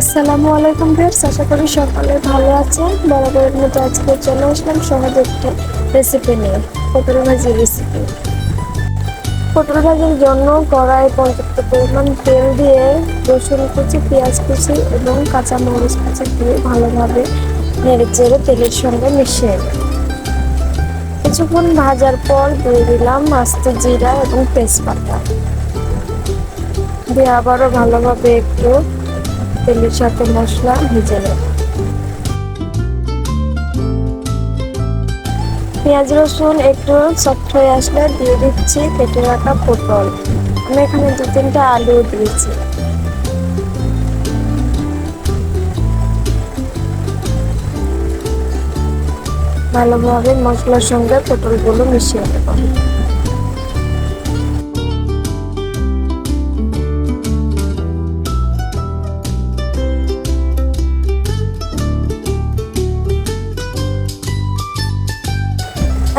আসসালামু আলাইকুম ভিউয়ার্স, আশা করি সকলে ভালো আছেন। বরাবরের মতো আজকে চলে আসলাম সহজ একটি রেসিপি নিয়ে, পটল ভাজি রেসিপি পটল ভাজির জন্য কড়াই পর্যাপ্ত পরিমাণ তেল দিয়ে রসুন কুচি, পেঁয়াজ কুচি এবং কাঁচা মরিচ কুচি দিয়ে ভালোভাবে নেড়ে চেড়ে তেলের সঙ্গে মিশিয়ে। কিছুক্ষণ ভাজার পর দিয়ে দিলাম আস্ত জিরা এবং তেজপাতা। দিয়ে আবারও ভালোভাবে একটু তেলের সাথে মশলা ভেজে নেব। পেঁয়াজ রসুন একটু সফট হয়ে আসলে দিয়ে দিচ্ছি কেটে রাখা পটল। আমি এখানে দু তিনটা আলু দিয়েছি। ভালোভাবে মশলার সঙ্গে পটলগুলো মিশিয়ে নেব।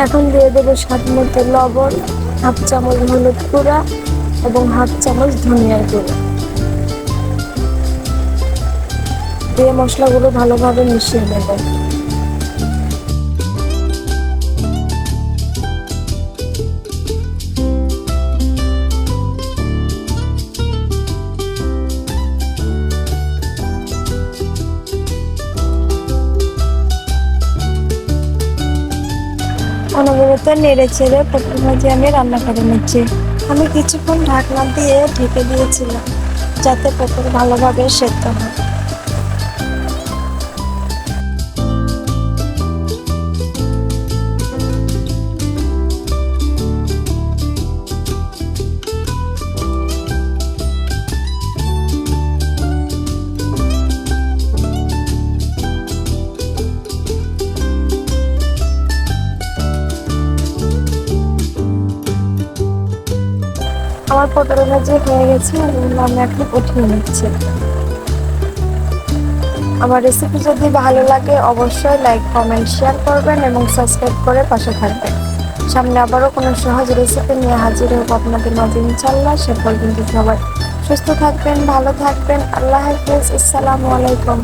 এখন দিয়ে দেবো স্বাদ মতো লবণ, হাফ চামচ হলুদ কুড়া এবং হাফ চামচ ধনিয়ার গুঁড়ো। দিয়ে মশলাগুলো ভালোভাবে মিশিয়ে নেব। অনবরত নেড়ে ছেড়ে পটল ভাজি আমি রান্না করে নিচ্ছি। আমি কিছুক্ষণ ঢাকনা দিয়ে ঢেকে দিয়েছিলাম, যাতে পটল ভালোভাবে সেদ্ধ হয়। আমার পটল ভাজি হয়ে গেছে, আমি এখন উঠিয়ে নিচ্ছি। আমার রেসিপি যদি ভালো লাগে, অবশ্যই লাইক কমেন্ট শেয়ার করবেন এবং সাবস্ক্রাইব করে পাশে থাকবেন। সামনে আবারও কোনো সহজ রেসিপি নিয়ে হাজির হব আপনাদের মাঝে ইনশাল্লাহ সে পর্যন্ত সবাই সুস্থ থাকবেন, ভালো থাকবেন। আল্লাহ হাফিজ। আসসালামু আলাইকুম।